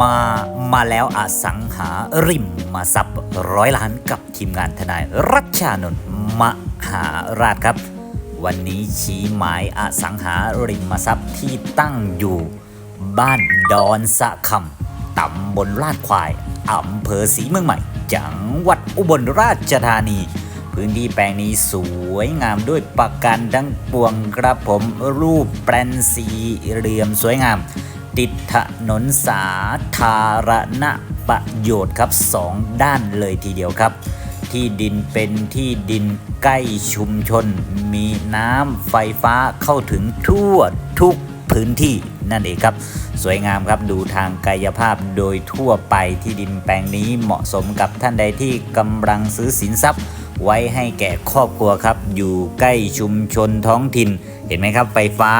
มามาแล้วอสังหาริมมาซับร้อยล้านกับทีมงานทนายรัชชานนท์มหาราชครับ วันนี้ชี้หมายอสังหาริมทรัพย์ที่ตั้งอยู่บ้านดอนสะคำตำบลลาดควายอำเภอศรีเมืองใหม่ จังหวัดอุบลราชธานี พื้นที่แปลงนี้สวยงามด้วยประการทั้งปวงครับผมรูปแปลนสี่เหลี่ยมสวยงาม ติดถนนสาธารณประโยชน์ครับสองด้านเลยทีเดียวครับ ที่ดินเป็นที่ดินใกล้ชุมชน มีน้ำไฟฟ้าเข้าถึงทั่วทุกพื้นที่นั่นเองครับ สวยงามครับดูทางกายภาพโดยทั่วไปที่ดินแปลงนี้เหมาะสมกับท่านใดที่กำลังซื้อสินทรัพย์ ไว้ให้แก่ครอบครัวครับ อยู่ใกล้ชุมชนท้องถิ่น เห็นไหมครับ ไฟฟ้า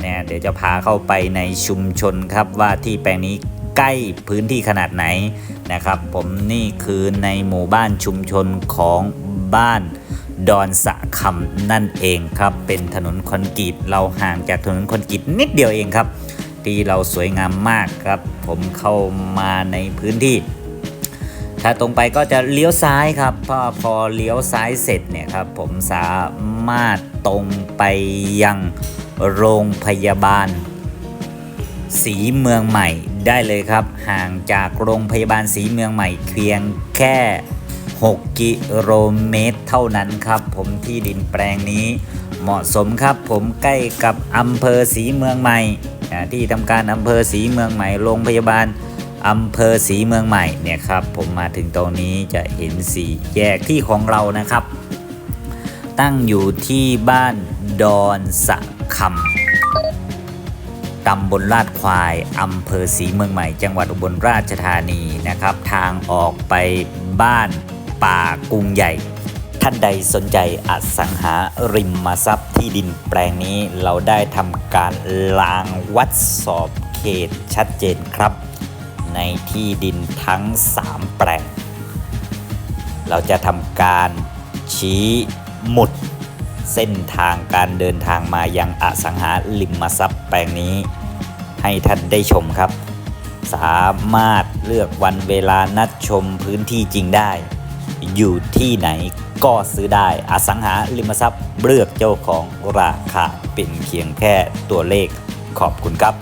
เนี่ยเดี๋ยวจะพาเข้าไปในชุมชนครับว่าที่แปลงนี้ใกล้พื้นที่ขนาดไหนนะครับ ผมนี่คือในหมู่บ้านชุมชนของบ้านดอนสะคำนั่นเองครับ เป็นถนนคอนกรีตเราห่างจากถนนคอนกรีตนิดเดียวเองครับ ที่เราสวยงามมากครับ ผมเข้ามาในพื้นที่ ถ้าตรงไปก็จะเลี้ยวซ้ายครับพอพอเลี้ยวซ้ายเสร็จเนี่ยครับผมสามารถตรงไปยังโรงพยาบาลสีเมืองใหม่ได้เลยครับ ห่างจากโรงพยาบาลสีเมืองใหม่เพียงแค่ 6 กิโลเมตร เท่านั้นครับ ผมที่ดินแปลงนี้เหมาะสมครับผมใกล้กับอำเภอสีเมืองใหม่ที่ทำการอำเภอสีเมืองใหม่โรงพยาบาล อำเภอสีเมืองใหม่เนี่ยครับผมมาถึงตรงนี้จะเห็นสีแยกที่ของเรานะครับ ตั้งอยู่ที่บ้านดอนสะคำตำบลลาดควายอำเภอศรีเมืองใหม่ จังหวัดอุบลราชธานีนะครับ ทางออกไปบ้านป่ากรุงใหญ่ ท่านใดสนใจอสังหาริมทรัพย์ที่ดินแปลงนี้เราได้ทำการล้างวัดสอบเขตชัดเจนครับ ในที่ดินทั้ง 3 แปลง เราจะทำการชี้หมุดเส้นทางการเดินทางมายังอสังหาริมทรัพย์แปลงนี้ ให้ท่านได้ชมครับ สามารถเลือกวันเวลานัดชมพื้นที่จริงได้ อยู่ที่ไหนก็ซื้อได้อสังหาริมทรัพย์เลือกเจ้าของราคาเป็นเพียงแค่ตัวเลขขอบคุณครับ